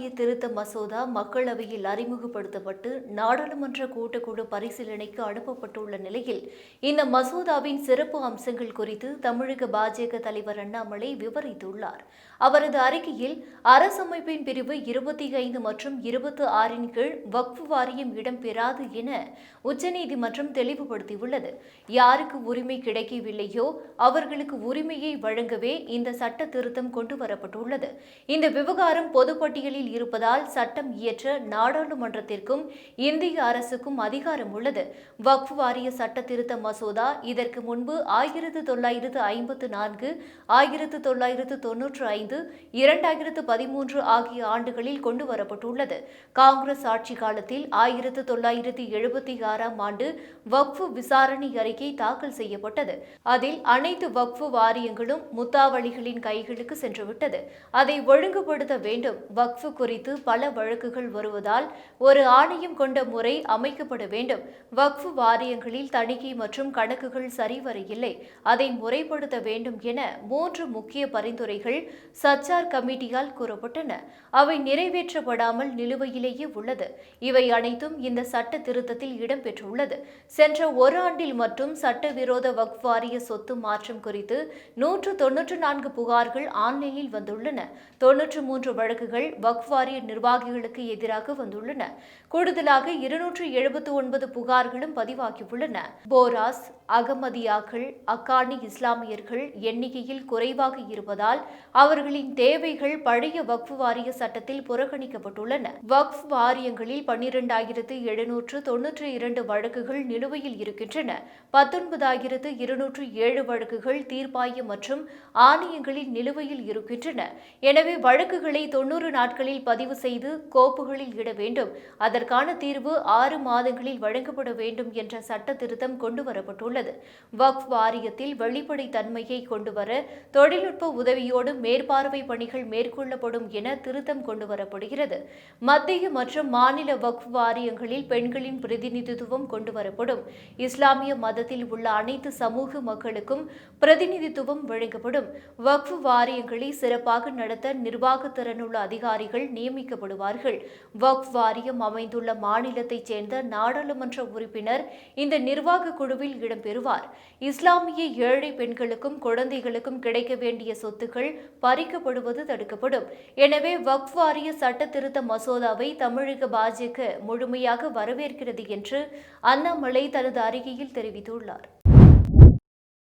ஆதாய திருத்த மசோதா மக்களவையில் அறிமுகப்படுத்தப்பட்டு நாடாளுமன்ற கூட்டக்குழு பரிசீலனைக்கு அனுப்பப்பட்டுள்ள நிலையில் இந்த மசோதாவின் சிறப்பு அம்சங்கள் குறித்து தமிழக பாஜக தலைவர் அண்ணாமலை விவரித்துள்ளார். அவரது அறிக்கையில் அரசமைப்பின் பிரிவு இருபத்தி ஐந்து மற்றும் இருபத்தி ஆறின் கீழ் வக்ஃபு வாரியம் இடம்பெறாது என உச்சநீதிமன்றம் தெளிவுபடுத்தியுள்ளது. யாருக்கு உரிமை கிடைக்கவில்லையோ அவர்களுக்கு உரிமையை வழங்கவே இந்த சட்ட திருத்தம் கொண்டு வரப்பட்டுள்ளது இந்த விவகாரம் பொதுப்பட்டியலில் இருப்பதால் சட்டம் இயற்ற நாடாளுமன்றத்திற்கும் இந்திய அரசுக்கும் அதிகாரம் உள்ளது. வக்ஃப் வாரிய சட்ட திருத்த மசோதா இதற்கு முன்பு ஆயிரத்து தொள்ளாயிரத்து ஐம்பத்து நான்கு ஆயிரத்து தொள்ளாயிரத்து தொன்னூற்று ஐந்து இரண்டாயிரத்து பதிமூன்று ஆகிய ஆண்டுகளில் கொண்டு வரப்பட்டுள்ளது. காங்கிரஸ் ஆட்சி காலத்தில் ஆயிரத்து தொள்ளாயிரத்து எழுபத்தி ஆறாம் ஆண்டு வக்ஃபு விசாரணை அறிக்கை தாக்கல் செய்யப்பட்டது. அதில் அனைத்து வக்ஃபு வாரியங்களும் முத்தாவளிகளின் கைகளுக்கு சென்றுவிட்டது. அதை ஒழுங்குபடுத்த வேண்டும். வக்ஃபு குறித்து பல வழக்குகள் வருவதால் ஒரு ஆணையம் கொண்ட முறை அமைக்கப்பட வேண்டும். வக்ஃபு வாரியங்களில் தணிக்கை மற்றும் கணக்குகள் சரிவர இல்லை அதை முறைப்படுத்த வேண்டும் என மூன்று முக்கிய பரிந்துரைகள் சச்சார் கமிட்டியால் கூறப்பட்டன. அவை நிறைவேற்றப்படாமல் நிலுவையிலேயே உள்ளது. இவை அனைத்தும் இந்த சட்ட திருத்தத்தில் இடம்பெற்றுள்ளது. சென்ற ஒரு ஆண்டில் மட்டும் சட்டவிரோத வக்ஃப் வாரிய சொத்து மாற்றம் குறித்து நூற்று தொன்னூற்று நான்கு புகார்கள் ஆன்லைனில் வந்துள்ளன. தொன்னூற்று மூன்று வழக்குகள் வக்ஃப் வாரிய நிர்வாகிகளுக்கு எதிராக வந்துள்ளன. கூடுதலாக இருநூற்று எழுபத்து ஒன்பது புகார்களும் பதிவாகியுள்ளன. போராஸ் அகமதியாக்கள் அக்கானி இஸ்லாமியர்கள் எண்ணிக்கையில் குறைவாக இருப்பதால் அவர்களின் தேவைகள் பழைய வக்ஃப் வாரிய சட்டத்தில் புறக்கணிக்கப்பட்டுள்ளன. வக்ஃப் வாரியங்களில் பன்னிரண்டாயிரத்து எழுநூற்று தொன்னூற்று இரண்டு வழக்குகள் நிலுவையில் இருக்கின்றன. பத்தொன்பதாயிரத்து இருநூற்று ஏழு வழக்குகள் தீர்ப்பாயம் மற்றும் ஆணையங்களில் நிலுவையில் இருக்கின்றன. எனவே வழக்குகளை தொன்னூறு நாட்களில் பதிவு செய்து கோப்புகளில் இட வேண்டும். அதற்கான தீர்வு ஆறு மாதங்களில் வழங்கப்பட வேண்டும் என்ற சட்ட திருத்தம் கொண்டுவரப்பட்டுள்ளது. வக்ஃப் வாரியத்தில் வெளிப்படைத்தன்மையை கொண்டுவர தொழில்நுட்ப உதவியோடு மேற்பார்வை பணிகள் மேற்கொள்ளப்படும் என திருத்தம் கொண்டுவரப்படுகிறது. மத்திய மற்றும் மாநில வக்ஃப் வாரியங்களில் பெண்களின் பிரதிநிதித்துவம் கொண்டுவரப்படும். இஸ்லாமிய மதத்தில் உள்ள அனைத்து சமூக மக்களுக்கும் பிரதிநிதித்துவம் வழங்கப்படும். வக்ஃப் வாரியங்களை சிறப்பாக நடத்த நிர்வாக திறனுள்ள அதிகாரிகள் நியமிக்கப்படுவார்கள். வக்ஃப் வாரியம் அமைந்துள்ள மாநிலத்தைச் சேர்ந்த நாடாளுமன்ற உறுப்பினர் இந்த நிர்வாக குழுவில் இடம்பெறுவார். இஸ்லாமிய ஏழை பெண்களுக்கும் குழந்தைகளுக்கும் கிடைக்க வேண்டிய சொத்துக்கள் பறிக்கப்படுவது தடுக்கப்படும். எனவே வக்ஃப் வாரிய சட்ட திருத்த மசோதாவை தமிழக பாஜக முழுமையாக வரவேற்கிறது என்று அண்ணாமலை தனது அறிக்கையில் தெரிவித்துள்ளார்.